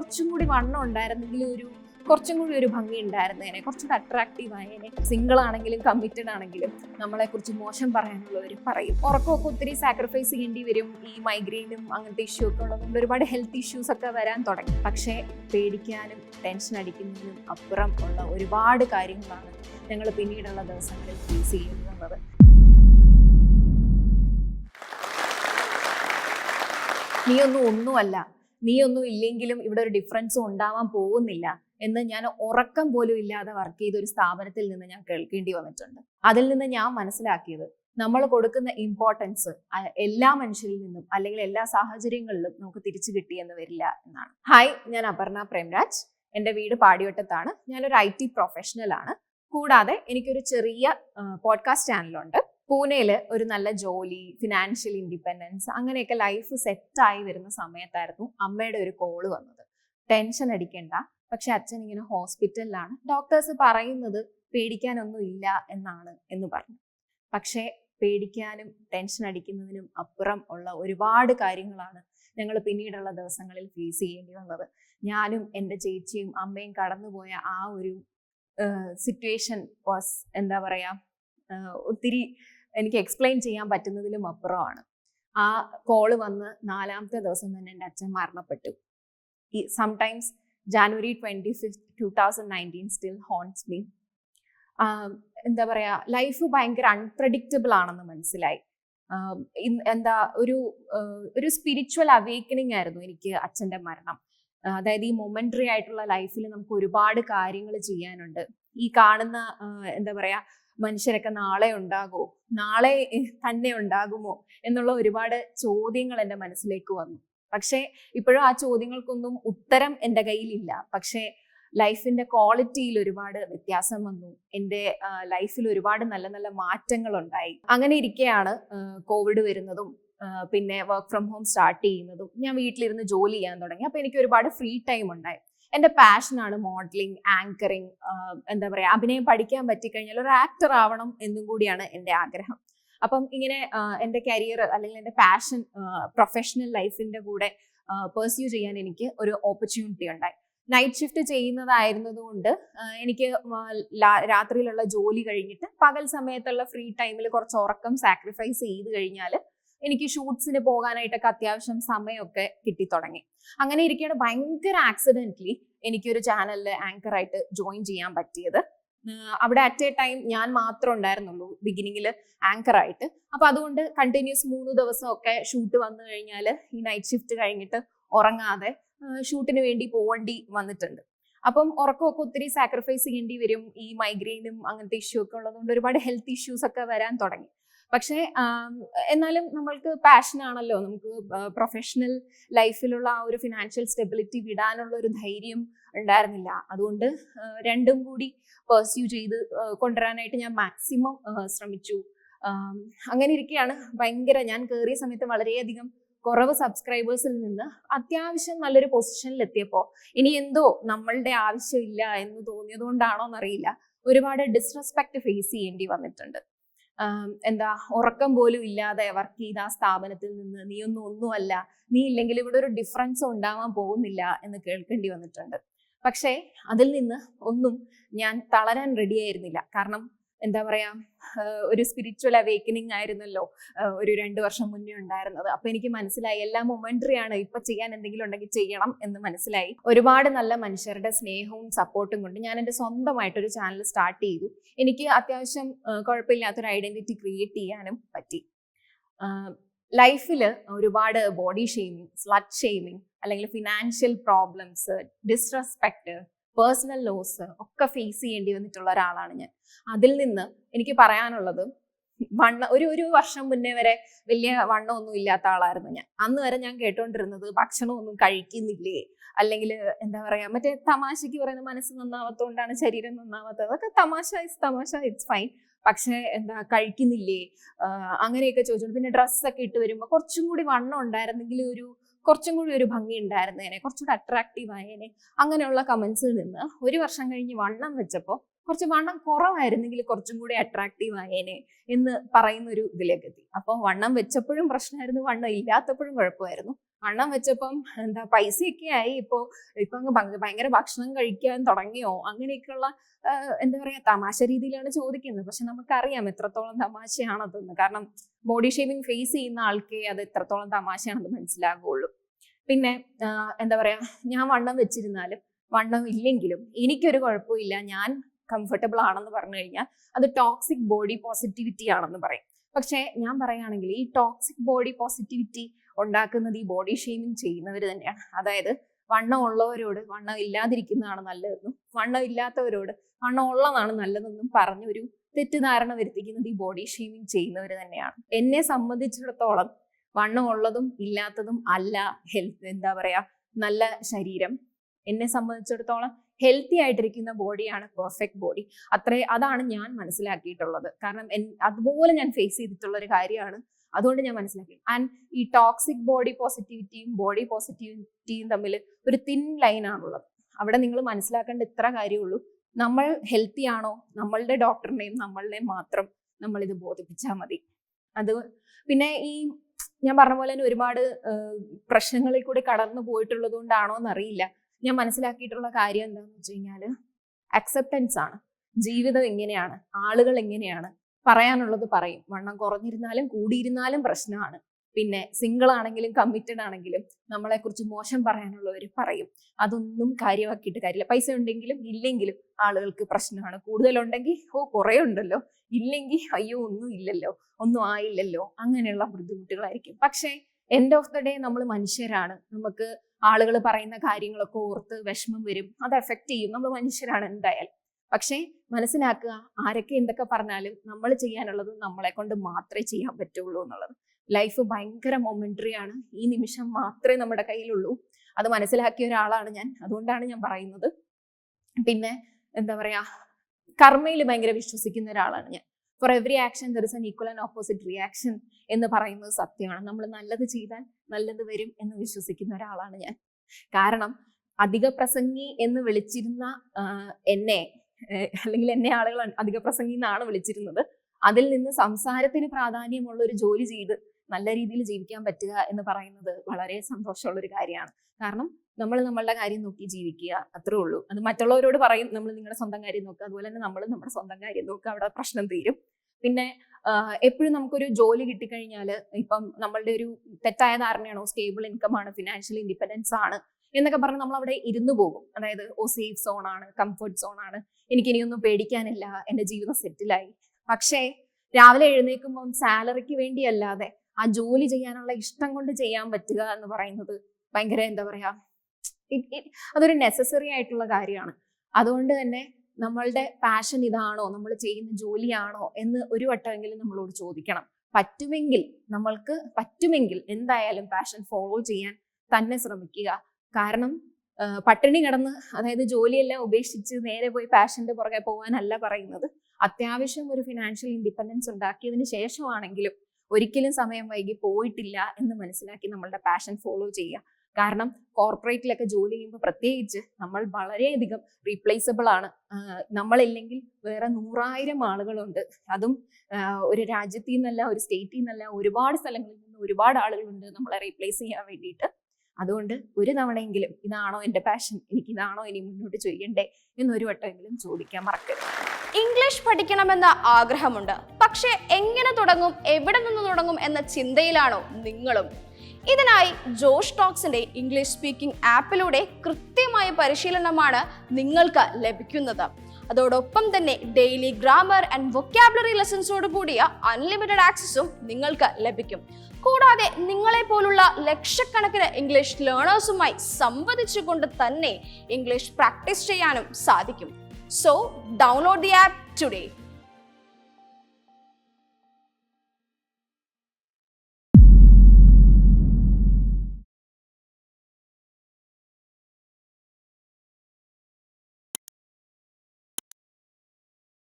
കുറച്ചും കൂടി വണ്ണം ഉണ്ടായിരുന്നെങ്കിൽ ഒരു കുറച്ചും കൂടി ഒരു ഭംഗി ഉണ്ടായിരുന്നേനെ കുറച്ചുകൂടി അട്രാക്റ്റീവ് ആയേനെ സിംഗിൾ ആണെങ്കിലും കമ്മിറ്റഡ് ആണെങ്കിലും നമ്മളെ കുറിച്ച് മോശം പറയാനുള്ളവർ പറയും. ഉറക്കമൊക്കെ ഒത്തിരി സാക്രിഫൈസ് ചെയ്യേണ്ടി വരും. ഈ മൈഗ്രെയിനും അങ്ങനത്തെ ഇഷ്യൂ ഒക്കെ ഉള്ളതുകൊണ്ട് ഒരുപാട് ഹെൽത്ത് ഇഷ്യൂസ് ഒക്കെ വരാൻ തുടങ്ങി. പക്ഷേ പേടിക്കാനും ടെൻഷൻ അടിക്കുന്നതിനും അപ്പുറം ഉള്ള ഒരുപാട് കാര്യങ്ങളാണ് ഞങ്ങൾ പിന്നീടുള്ള ദിവസങ്ങളിൽ ഫേസ് ചെയ്യുന്നത്. നീ ഒന്നും ഒന്നുമല്ല. നീയൊന്നും ഇല്ലെങ്കിലും ഇവിടെ ഒരു ഡിഫറൻസും ഉണ്ടാവാൻ പോകുന്നില്ല എന്ന് ഞാൻ ഉറക്കം പോലും ഇല്ലാതെ വർക്ക് ചെയ്ത ഒരു സ്ഥാപനത്തിൽ നിന്ന് ഞാൻ കേൾക്കേണ്ടി വന്നിട്ടുണ്ട്. അതിൽ നിന്ന് ഞാൻ മനസ്സിലാക്കിയത് നമ്മൾ കൊടുക്കുന്ന ഇമ്പോർട്ടൻസ് എല്ലാ മനുഷ്യരിൽ നിന്നും അല്ലെങ്കിൽ എല്ലാ സാഹചര്യങ്ങളിലും നമുക്ക് തിരിച്ചു കിട്ടിയെന്ന് വരില്ല എന്നാണ്. ഹായ് ഞാൻ അപർണ പ്രേംരാജ്. എന്റെ വീട് പാടിവട്ടത്താണ് ഞാനൊരു ഐ ടി പ്രൊഫഷണലാണ് കൂടാതെ എനിക്കൊരു ചെറിയ പോഡ്കാസ്റ്റ് ചാനലുണ്ട് പൂനെയിൽ ഒരു നല്ല ജോലി ഫിനാൻഷ്യൽ ഇൻഡിപെൻഡൻസ് അങ്ങനെയൊക്കെ ലൈഫ് സെറ്റായി വരുന്ന സമയത്തായിരുന്നു അമ്മയുടെ ഒരു കോൾ വന്നത്. ടെൻഷൻ അടിക്കേണ്ട. പക്ഷെ അച്ഛൻ ഇങ്ങനെ ഹോസ്പിറ്റലിലാണ് ഡോക്ടേഴ്സ് പറയുന്നത് പേടിക്കാനൊന്നും ഇല്ല എന്നാണ് എന്ന് പറഞ്ഞു. പക്ഷേ പേടിക്കാനും ടെൻഷൻ അടിക്കുന്നതിനും അപ്പുറം ഉള്ള ഒരുപാട് കാര്യങ്ങളാണ് ഞങ്ങൾ പിന്നീടുള്ള ദിവസങ്ങളിൽ ഫേസ് ചെയ്യേണ്ടി വന്നത്. ഞാനും എന്റെ ചേച്ചിയും അമ്മയും കടന്നുപോയ ആ ഒരു സിറ്റുവേഷൻ വാസ് എന്താ പറയുക ഒത്തിരി എനിക്ക് എക്സ്പ്ലെയിൻ ചെയ്യാൻ പറ്റുന്നതിലും അപ്പുറമാണ്. ആ കോൾ വന്ന് നാലാമത്തെ ദിവസം തന്നെ എന്റെ അച്ഛൻ മരണപ്പെട്ടു. ഈ sometimes January twenty fifth two thousand nineteen still haunts me എന്താ പറയുക ലൈഫ് ഭയങ്കര അൺപ്രഡിക്റ്റബിൾ ആണെന്ന് മനസ്സിലായി. എന്താ ഒരു ഒരു സ്പിരിച്വൽ അവേക്കണിങ് ആയിരുന്നു എനിക്ക് അച്ഛന്റെ മരണം. അതായത് ഈ മൊമെന്ററി ആയിട്ടുള്ള ലൈഫിൽ നമുക്ക് ഒരുപാട് കാര്യങ്ങൾ ചെയ്യാനുണ്ട്. ഈ കാണുന്ന എന്താ പറയാ മനുഷ്യരൊക്കെ നാളെ ഉണ്ടാകുമോ? നാളെ തന്നെ ഉണ്ടാകുമോ? എന്നുള്ള ഒരുപാട് ചോദ്യങ്ങൾ എന്റെ മനസ്സിലേക്ക് വന്നു. പക്ഷേ ഇപ്പോഴും ആ ചോദ്യങ്ങൾക്കൊന്നും ഉത്തരം എന്റെ കയ്യിലില്ല. പക്ഷേ ലൈഫിന്റെ ക്വാളിറ്റിയിൽ ഒരുപാട് വ്യത്യാസം വന്നു. എന്റെ ലൈഫിൽ ഒരുപാട് നല്ല നല്ല മാറ്റങ്ങൾ ഉണ്ടായി അങ്ങനെ ഇരിക്കെയാണ് കോവിഡ് വരുന്നതും പിന്നെ വർക്ക് ഫ്രം ഹോം സ്റ്റാർട്ട് ചെയ്യുന്നതും ഞാൻ വീട്ടിലിരുന്ന് ജോലി ചെയ്യാൻ തുടങ്ങി. അപ്പോൾ എനിക്ക് ഒരുപാട് ഫ്രീ ടൈം ഉണ്ടായി. എന്റെ പാഷനാണ് മോഡലിംഗ് ആങ്കറിങ് എന്താ പറയുക അഭിനയം പഠിക്കാൻ പറ്റിക്കഴിഞ്ഞാൽ ഒരു ആക്ടർ ആവണം എന്നും കൂടിയാണ് എന്റെ ആഗ്രഹം. അപ്പം ഇങ്ങനെ എന്റെ കരിയർ അല്ലെങ്കിൽ എന്റെ പാഷൻ പ്രൊഫഷണൽ ലൈഫിന്റെ കൂടെ പെർസ്യൂ ചെയ്യാൻ എനിക്ക് ഒരു ഓപ്പർച്യൂണിറ്റി ഉണ്ടായി. നൈറ്റ് ഷിഫ്റ്റ് ചെയ്യുന്നതായിരുന്നതുകൊണ്ട് എനിക്ക് രാത്രിയിലുള്ള ജോലി കഴിഞ്ഞിട്ട് പകൽ സമയത്തുള്ള ഫ്രീ ടൈമിൽ കുറച്ച് ഉറക്കം സാക്രിഫൈസ് ചെയ്ത് കഴിഞ്ഞാൽ എനിക്ക് ഷൂട്ട്സിന് പോകാനായിട്ടൊക്കെ അത്യാവശ്യം സമയമൊക്കെ കിട്ടി തുടങ്ങി അങ്ങനെ ഇരിക്കുകയാണ് ഭയങ്കര ആക്സിഡന്റലി എനിക്കൊരു ചാനലിൽ ആങ്കറായിട്ട് ജോയിൻ ചെയ്യാൻ പറ്റിയത്. അവിടെ അറ്റ് എ ടൈം ഞാൻ മാത്രം ഉണ്ടായിരുന്നുള്ളൂ ബിഗിനിങ്ങിൽ ആങ്കറായിട്ട് അപ്പൊ അതുകൊണ്ട് കണ്ടിന്യൂസ് മൂന്ന് ദിവസമൊക്കെ ഷൂട്ട് വന്നു കഴിഞ്ഞാൽ ഈ നൈറ്റ് ഷിഫ്റ്റ് കഴിഞ്ഞിട്ട് ഉറങ്ങാതെ ഷൂട്ടിന് വേണ്ടി പോവേണ്ടി വന്നിട്ടുണ്ട്. അപ്പം ഉറക്കമൊക്കെ ഒത്തിരി സാക്രിഫൈസ് ചെയ്യേണ്ടി വരും. ഈ മൈഗ്രെയിനും അങ്ങനത്തെ ഇഷ്യൂ ഒക്കെ ഉള്ളതുകൊണ്ട് ഒരുപാട് ഹെൽത്ത് ഇഷ്യൂസ് ഒക്കെ വരാൻ തുടങ്ങി. പക്ഷേ എന്നാലും നമ്മൾക്ക് പാഷൻ ആണല്ലോ. നമുക്ക് പ്രൊഫഷണൽ ലൈഫിലുള്ള ആ ഒരു ഫിനാൻഷ്യൽ സ്റ്റെബിലിറ്റി വിടാനുള്ള ഒരു ധൈര്യം ഉണ്ടായിരുന്നില്ല. അതുകൊണ്ട് രണ്ടും കൂടി പെർസ്യൂ ചെയ്ത് കൊണ്ടുവരാനായിട്ട് ഞാൻ മാക്സിമം ശ്രമിച്ചു. അങ്ങനെ ഇരിക്കുകയാണ് ഭയങ്കര ഞാൻ കയറിയ സമയത്ത് വളരെയധികം കുറവ് സബ്സ്ക്രൈബേഴ്സിൽ നിന്ന് അത്യാവശ്യം നല്ലൊരു പൊസിഷനിൽ എത്തിയപ്പോൾ ഇനി എന്തോ നമ്മളുടെ ആവശ്യമില്ല എന്ന് തോന്നിയതുകൊണ്ടാണോ എന്നറിയില്ല ഒരുപാട് ഡിസ്റെസ്പെക്ട് ഫേസ് ചെയ്യേണ്ടി വന്നിട്ടുണ്ട്. എന്താ ഉറക്കം പോലും ഇല്ലാതെ വർക്ക് ചെയ്ത ആ സ്ഥാപനത്തിൽ നിന്ന് നീ ഒന്നും ഒന്നുമല്ല നീ ഇല്ലെങ്കിൽ ഇവിടെ ഒരു ഡിഫറൻസ് ഉണ്ടാവാൻ പോകുന്നില്ല എന്ന് കേൾക്കേണ്ടി വന്നിട്ടുണ്ട്. പക്ഷേ അതിൽ നിന്ന് ഒന്നും ഞാൻ തളരാൻ റെഡിയായിരുന്നില്ല കാരണം എന്താ പറയാ ഒരു സ്പിരിച്വൽ അവേക്കനിങ് ആയിരുന്നല്ലോ ഒരു രണ്ട് വർഷം മുന്നേ ഉണ്ടായിരുന്നത്. അപ്പൊ എനിക്ക് മനസ്സിലായി എല്ലാം മൊമെന്ററി ആണ് ഇപ്പൊ ചെയ്യാൻ എന്തെങ്കിലും ഉണ്ടെങ്കിൽ ചെയ്യണം എന്ന് മനസ്സിലായി. ഒരുപാട് നല്ല മനുഷ്യരുടെ സ്നേഹവും സപ്പോർട്ടും കൊണ്ട് ഞാൻ എന്റെ സ്വന്തമായിട്ടൊരു ചാനൽ സ്റ്റാർട്ട് ചെയ്തു. എനിക്ക് അത്യാവശ്യം കുഴപ്പമില്ലാത്തൊരു ഐഡന്റിറ്റി ക്രിയേറ്റ് ചെയ്യാനും പറ്റി. ലൈഫിൽ ഒരുപാട് ബോഡി ഷെയ്മിങ് സ്ലഡ് ഷെയ്മിങ് അല്ലെങ്കിൽ financial problems disrespect personal loss ഒക്കെ ഫേസ് ചെയ്യേണ്ടി വന്നിട്ടുള്ള ഒരാളാണ് ഞാൻ. അതിൽ നിന്ന് എനിക്ക് പറയാനുള്ളത് വണ്ണ ഒരു ഒരു വർഷം മുന്നേ വരെ വലിയ വണ്ണമൊന്നും ഇല്ലാത്ത ആളായിരുന്നു ഞാൻ. അന്ന് വരെ ഞാൻ കേട്ടോണ്ടിരുന്നത് ഭക്ഷണമൊന്നും കഴിക്കുന്നില്ലേ? അല്ലെങ്കിൽ എന്താ പറയാ മറ്റേ തമാശക്ക് പറയുന്ന മനസ്സ് നന്നാവാത്തതുകൊണ്ടാണ് ശരീരം നന്നാവാത്തത്. അതൊക്കെ തമാശ ഇസ് തമാശ ഇറ്റ്സ് ഫൈൻ പക്ഷേ എന്താ കഴിക്കുന്നില്ലേ? അങ്ങനെയൊക്കെ ചോദിച്ചോളൂ പിന്നെ ഡ്രസ്സൊക്കെ ഇട്ട് വരുമ്പോൾ കുറച്ചും കൂടി വണ്ണം ഉണ്ടായിരുന്നെങ്കിൽ ഒരു കുറച്ചും കൂടി ഒരു ഭംഗി ഉണ്ടായിരുന്നേനെ കുറച്ചുകൂടി അട്രാക്റ്റീവ് ആയേനെ അങ്ങനെയുള്ള കമൻസിൽ നിന്ന് ഒരു വർഷം കഴിഞ്ഞ് വണ്ണം വെച്ചപ്പോൾ കുറച്ച് വണ്ണം കുറവായിരുന്നെങ്കിൽ കുറച്ചും കൂടി അട്രാക്റ്റീവ് ആയേനെ എന്ന് പറയുന്ന ഒരു ഇതിലേക്ക് എത്തി. അപ്പോൾ വണ്ണം വെച്ചപ്പോഴും പ്രശ്നമായിരുന്നു വണ്ണം ഇല്ലാത്തപ്പോഴും കുഴപ്പമായിരുന്നു. വണ്ണം വെച്ചപ്പം എന്താ പൈസയൊക്കെ ആയി. ഇപ്പോ ഇപ്പൊ അങ്ങ് ഭയങ്കര ഭക്ഷണം കഴിക്കാൻ തുടങ്ങിയോ? അങ്ങനെയൊക്കെയുള്ള എന്താ പറയാ തമാശ രീതിയിലാണ് ചോദിക്കുന്നത്. പക്ഷെ നമുക്കറിയാം എത്രത്തോളം തമാശയാണതെന്ന് കാരണം ബോഡി ഷേവിങ് ഫേസ് ചെയ്യുന്ന ആൾക്കേ അത് എത്രത്തോളം തമാശയാണെന്ന് മനസ്സിലാകുള്ളൂ പിന്നെ എന്താ പറയാ ഞാൻ വണ്ണം വെച്ചിരുന്നാലും വണ്ണം ഇല്ലെങ്കിലും എനിക്കൊരു കുഴപ്പമില്ല. ഞാൻ കംഫർട്ടബിൾ ആണെന്ന് പറഞ്ഞു കഴിഞ്ഞാൽ അത് ടോക്സിക് ബോഡി പോസിറ്റിവിറ്റി ആണെന്ന് പറയും. പക്ഷേ ഞാൻ പറയുകയാണെങ്കിൽ ഈ ടോക്സിക് ബോഡി പോസിറ്റിവിറ്റി ഉണ്ടാക്കുന്നത് ഈ ബോഡി ഷെയ്മിങ് ചെയ്യുന്നവർ തന്നെയാണ്. അതായത് വണ്ണം ഉള്ളവരോട് വണ്ണം ഇല്ലാതിരിക്കുന്നതാണ് നല്ലതെന്നും വണ്ണം ഇല്ലാത്തവരോട് വണ്ണം ഉള്ളതാണ് നല്ലതെന്നും പറഞ്ഞൊരു തെറ്റിദ്ധാരണ വരുത്തിക്കുന്നത് ഈ ബോഡി ഷെയ്മിങ് ചെയ്യുന്നവർ തന്നെയാണ്. എന്നെ സംബന്ധിച്ചിടത്തോളം വണ്ണം ഉള്ളതും ഇല്ലാത്തതും അല്ല ഹെൽത്ത് എന്താ പറയാ നല്ല ശരീരം. എന്നെ സംബന്ധിച്ചിടത്തോളം ഹെൽത്തി ആയിട്ടിരിക്കുന്ന ബോഡിയാണ് പെർഫെക്റ്റ് ബോഡി അത്രേ അതാണ് ഞാൻ മനസ്സിലാക്കിയിട്ടുള്ളത്. കാരണം അതുപോലെ ഞാൻ ഫേസ് ചെയ്തിട്ടുള്ള ഒരു കാര്യമാണ് അതുകൊണ്ട് ഞാൻ മനസ്സിലാക്കി. ആൻഡ് ഈ ടോക്സിക് ബോഡി പോസിറ്റിവിറ്റിയും ബോഡി പോസിറ്റിവിറ്റിയും തമ്മിൽ ഒരു തിൻ ലൈൻ ആണുള്ളത്. അവിടെ നിങ്ങൾ മനസ്സിലാക്കേണ്ട ഇത്ര കാര്യമുള്ളൂ നമ്മൾ ഹെൽത്തി ആണോ? നമ്മളുടെ ഡോക്ടറിനെയും നമ്മളുടെയും മാത്രം നമ്മൾ ഇത് ബോധിപ്പിച്ചാൽ മതി. അത് പിന്നെ ഈ ഞാൻ പറഞ്ഞ പോലെ തന്നെ ഒരുപാട് പ്രശ്നങ്ങളിൽ കൂടി കടന്നു പോയിട്ടുള്ളത് കൊണ്ടാണോ എന്നറിയില്ല. ഞാൻ മനസ്സിലാക്കിയിട്ടുള്ള കാര്യം എന്താണെന്ന് വെച്ച് കഴിഞ്ഞാൽ അക്സെപ്റ്റൻസ് ആണ്. ജീവിതം എങ്ങനെയാണ്? ആളുകൾ എങ്ങനെയാണ്? പറയാനുള്ളത് പറയും. വണ്ണം കുറഞ്ഞിരുന്നാലും കൂടിയിരുന്നാലും പ്രശ്നമാണ്. പിന്നെ സിംഗിൾ ആണെങ്കിലും കമ്മിറ്റഡ് ആണെങ്കിലും നമ്മളെ കുറിച്ച് മോശം പറയാനുള്ളവർ പറയും. അതൊന്നും കാര്യമാക്കിയിട്ട് കാര്യമില്ല. പൈസ ഉണ്ടെങ്കിലും ഇല്ലെങ്കിലും ആളുകൾക്ക് പ്രശ്നമാണ്. കൂടുതലുണ്ടെങ്കിൽ ഓ കുറേ ഉണ്ടല്ലോ ഇല്ലെങ്കിൽ അയ്യോ ഒന്നും ഇല്ലല്ലോ. ഒന്നും ആയില്ലല്ലോ. അങ്ങനെയുള്ള ബുദ്ധിമുട്ടുകളായിരിക്കും. പക്ഷേ എൻഡ് ഓഫ് ദ ഡേ നമ്മൾ മനുഷ്യരാണ്. നമുക്ക് ആളുകൾ പറയുന്ന കാര്യങ്ങളൊക്കെ ഓർത്ത് വിഷമം വരും. അത് എഫക്റ്റ് ചെയ്യും. നമ്മൾ മനുഷ്യരാണ് എന്തായാലും. പക്ഷേ മനസ്സിലാക്കുക ആരൊക്കെ എന്തൊക്കെ പറഞ്ഞാലും നമ്മൾ ചെയ്യാനുള്ളത് നമ്മളെ കൊണ്ട് മാത്രമേ ചെയ്യാൻ പറ്റുള്ളൂ എന്നുള്ളത്. ലൈഫ് ഭയങ്കര മൊമെന്ററി ആണ്. ഈ നിമിഷം മാത്രമേ നമ്മുടെ കയ്യിലുള്ളൂ. അത് മനസ്സിലാക്കിയ ഒരാളാണ് ഞാൻ. അതുകൊണ്ടാണ് ഞാൻ പറയുന്നത്. പിന്നെ എന്താ പറയാ കർമ്മയിൽ ഭയങ്കര വിശ്വസിക്കുന്ന ഒരാളാണ് ഞാൻ. For every action there is an equal and opposite reaction എന്ന് പറയുന്നത് സത്യമാണ്. നമ്മൾ നല്ലത് ചെയ്താൽ നല്ലത് വരും എന്ന് വിശ്വസിക്കുന്ന ഒരാളാണ് ഞാൻ. കാരണം അധിക പ്രസംഗി എന്ന് വിളിച്ചിരുന്ന എന്നെ അല്ലെങ്കിൽ എന്നെ ആളുകൾ അധിക പ്രസംഗി എന്നാണ് വിളിച്ചിരുന്നത്. അതിൽ നിന്ന് സംസാരത്തിന് പ്രാധാന്യമുള്ള ഒരു ജോലി ചെയ്ത് നല്ല രീതിയിൽ ജീവിക്കാൻ പറ്റുക എന്ന് പറയുന്നത് വളരെ സന്തോഷമുള്ള ഒരു കാര്യമാണ്. കാരണം നമ്മൾ നമ്മളുടെ കാര്യം നോക്കി ജീവിക്കുക അത്രേ ഉള്ളൂ. അത് മറ്റുള്ളവരോട് പറയും നമ്മൾ നിങ്ങളുടെ സ്വന്തം കാര്യം നോക്കുക അതുപോലെ തന്നെ നമ്മൾ നമ്മുടെ സ്വന്തം കാര്യം നോക്കുക അവിടെ പ്രശ്നം തീരും. പിന്നെ എപ്പോഴും നമുക്കൊരു ജോലി കിട്ടിക്കഴിഞ്ഞാൽ ഇപ്പം നമ്മളുടെ ഒരു തെറ്റായ ധാരണയാണോ? സ്റ്റേബിൾ ഇൻകം ആണ് ഫിനാൻഷ്യൽ ഇൻഡിപെൻഡൻസ് ആണ്. എന്നൊക്കെ പറഞ്ഞ് നമ്മൾ അവിടെ ഇരുന്നു പോകും. അതായത് ഓ സേഫ് സോണാണ് കംഫർട്ട് സോണാണ് എനിക്കിനിയൊന്നും പേടിക്കാനില്ല. എന്റെ ജീവിതം സെറ്റിലായി പക്ഷേ രാവിലെ എഴുന്നേൽക്കുമ്പോൾ സാലറിക്ക് വേണ്ടിയല്ലാതെ ആ ജോലി ചെയ്യാനുള്ള ഇഷ്ടം കൊണ്ട് ചെയ്യാൻ പറ്റുക എന്ന് പറയുന്നത് ഭയങ്കര എന്താ പറയാ അതൊരു നെസസറി ആയിട്ടുള്ള കാര്യമാണ്. അതുകൊണ്ട് തന്നെ നമ്മളുടെ പാഷൻ ഇതാണോ? നമ്മൾ ചെയ്യുന്ന ജോലിയാണോ? എന്ന് ഒരു വട്ടമെങ്കിലും നമ്മളോട് ചോദിക്കണം. പറ്റുമെങ്കിൽ നമ്മൾക്ക് പറ്റുമെങ്കിൽ എന്തായാലും പാഷൻ ഫോളോ ചെയ്യാൻ തന്നെ ശ്രമിക്കുക. കാരണം പട്ടിണി കിടന്ന് അതായത് ജോലിയെല്ലാം ഉപേക്ഷിച്ച് നേരെ പോയി പാഷന്റെ പുറകെ പോകാനല്ല പറയുന്നത്. അത്യാവശ്യം ഒരു ഫിനാൻഷ്യൽ ഇൻഡിപെൻഡൻസ് ഉണ്ടാക്കിയതിന് ശേഷമാണെങ്കിലും ഒരിക്കലും സമയം വൈകി പോയിട്ടില്ല എന്ന് മനസ്സിലാക്കി നമ്മളുടെ പാഷൻ ഫോളോ ചെയ്യുക. കാരണം കോർപ്പറേറ്റിലൊക്കെ ജോലി ചെയ്യുമ്പോൾ പ്രത്യേകിച്ച് നമ്മൾ വളരെയധികം റീപ്ലേസബിൾ ആണ്. നമ്മളില്ലെങ്കിൽ വേറെ നൂറായിരം ആളുകളുണ്ട്. അതും ഒരു രാജ്യത്തിൽ നിന്നല്ല ഒരു സ്റ്റേറ്റിൽ നിന്നല്ല ഒരുപാട് സ്ഥലങ്ങളിൽ നിന്ന് ഒരുപാട് ആളുകളുണ്ട് നമ്മളെ റീപ്ലേസ് ചെയ്യാൻ വേണ്ടിയിട്ട്. അതുകൊണ്ട് ഒരു തവണയെങ്കിലും ഇതാണോ എന്റെ പാഷൻ എനിക്ക് ഇതാണോ ഇനി മുന്നോട്ട് ചെയ്യണ്ടേ? എന്നൊരു വട്ടമെങ്കിലും ചോദിക്കാൻ മറക്കരുത്. ഇംഗ്ലീഷ് പഠിക്കണമെന്ന ആഗ്രഹമുണ്ട്. പക്ഷേ എങ്ങനെ തുടങ്ങും? എവിടെ നിന്ന് തുടങ്ങും എന്ന ചിന്തയിലാണോ നിങ്ങളും. ഇതിനായി ജോഷ് ടോക്സിന്റെ ഇംഗ്ലീഷ് സ്പീക്കിംഗ് ആപ്പിലൂടെ കൃത്യമായ പരിശീലനമാണ് നിങ്ങൾക്ക് ലഭിക്കുന്നത്. അതോടൊപ്പം തന്നെ ഡെയിലി ഗ്രാമർ ആൻഡ് വൊക്കാബുലറി ലെസൺസോട് കൂടിയ അൺലിമിറ്റഡ് ആക്സസും നിങ്ങൾക്ക് ലഭിക്കും. കൂടാതെ നിങ്ങളെ പോലുള്ള ലക്ഷക്കണക്കിന് ഇംഗ്ലീഷ് ലേണേഴ്സുമായി സംവദിച്ചുകൊണ്ട് തന്നെ ഇംഗ്ലീഷ് പ്രാക്ടീസ് ചെയ്യാനും സാധിക്കും. So download the app today